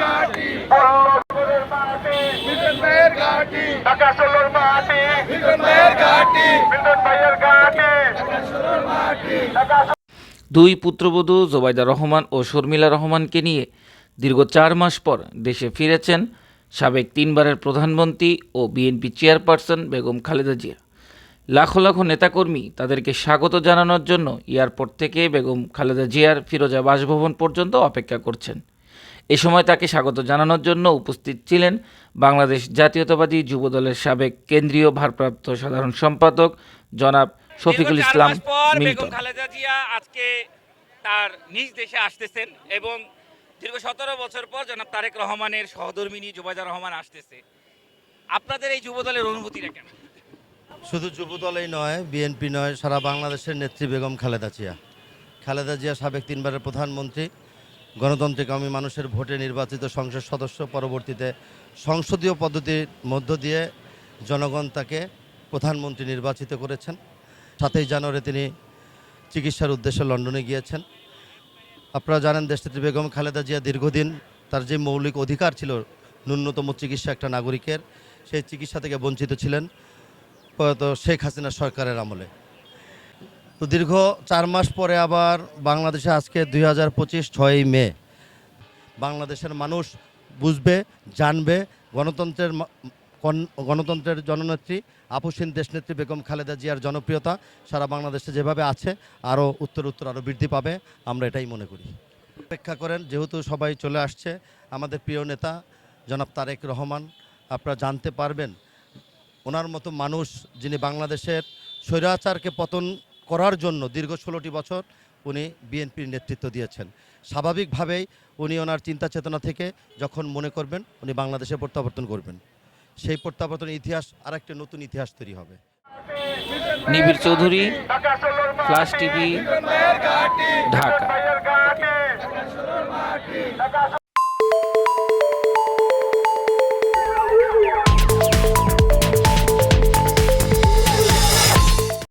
মাটি। দুই পুত্রবধূ জোবাইদা রহমান ও শর্মিলা রহমানকে নিয়ে দীর্ঘ চার মাস পর দেশে ফিরেছেন সাবেক তিনবারের প্রধানমন্ত্রী ও বিএনপি চেয়ারপারসন বেগম খালেদা জিয়া। লাখো লাখো নেতাকর্মী তাদেরকে স্বাগত জানানোর জন্য এয়ারপোর্ট থেকে বেগম খালেদা জিয়ার ফিরোজা বাসভবন পর্যন্ত অপেক্ষা করছেন। এ সময় তাকে স্বাগত জানানোর জন্য উপস্থিত ছিলেন বাংলাদেশ জাতীয়তাবাদী যুবদলের সাবেক কেন্দ্রীয় ভারপ্রাপ্ত সাধারণ সম্পাদক জনাব শফিকুল ইসলাম বেগম মিল্টন। খালেদা জিয়া আজকে তার নিজ দেশে আসতেছেন এবং দীর্ঘ সতেরো বছর পর জনাব তারেক রহমানের সহধর্মিনী জুবাইদা রহমান আসতেছে। আপনাদের এই যুবদলের অনুভূতিটা কেমন? শুধু যুবদলেই নয় বিএনপি নয় সারা বাংলাদেশের নেত্রী বেগম খালেদা জিয়া। খালেদা জিয়া সাবেক তিনবারের প্রধানমন্ত্রী গণতান্ত্রিক আমি মানুষের ভোটে নির্বাচিত সংসদ সদস্য পরবর্তীতে সংসদীয় পদ্ধতির মধ্য দিয়ে জনগণ তাকে প্রধানমন্ত্রী নির্বাচিত করেছেন। সাতই জানুয়ারি তিনি চিকিৎসার উদ্দেশ্যে লন্ডনে গিয়েছেন। আপনারা জানেন দেশনেত্রী বেগম খালেদা জিয়া দীর্ঘদিন তার যে মৌলিক অধিকার ছিল, ন্যূনতম চিকিৎসা একটা নাগরিকের, সেই চিকিৎসা থেকে বঞ্চিত ছিলেন প্রয়াত শেখ হাসিনা সরকারের আমলে। তো দীর্ঘ চার মাস পরে আবার বাংলাদেশে আজকে দুই হাজার পঁচিশ ছয়ই মে, বাংলাদেশের মানুষ বুঝবে, জানবে, গণতন্ত্রের গণতন্ত্রের জননেত্রী আপুসীন দেশনেত্রী বেগম খালেদা জিয়ার জনপ্রিয়তা সারা বাংলাদেশে যেভাবে আছে, আরও উত্তর উত্তর আরও বৃদ্ধি পাবে, আমরা এটাই মনে করি। অপেক্ষা করেন, যেহেতু সবাই চলে আসছে, আমাদের প্রিয় নেতা জনাব তারেক রহমান, আপনারা জানতে পারবেন, ওনার মতো মানুষ যিনি বাংলাদেশের স্বৈরাচারকে পতন করার জন্য দীর্ঘ ষোলোটি বছর উনি বিএনপির নেতৃত্ব দিয়েছেন। স্বাভাবিকভাবেই উনি ওনার চিন্তা চেতনা থেকে যখন মনে করবেন, উনি বাংলাদেশে প্রত্যাবর্তন করবেন। সেই প্রত্যাবর্তনের ইতিহাস আর একটা নতুন ইতিহাস তৈরি হবে। Nibir Chowdhury, flash TV, Dhaka.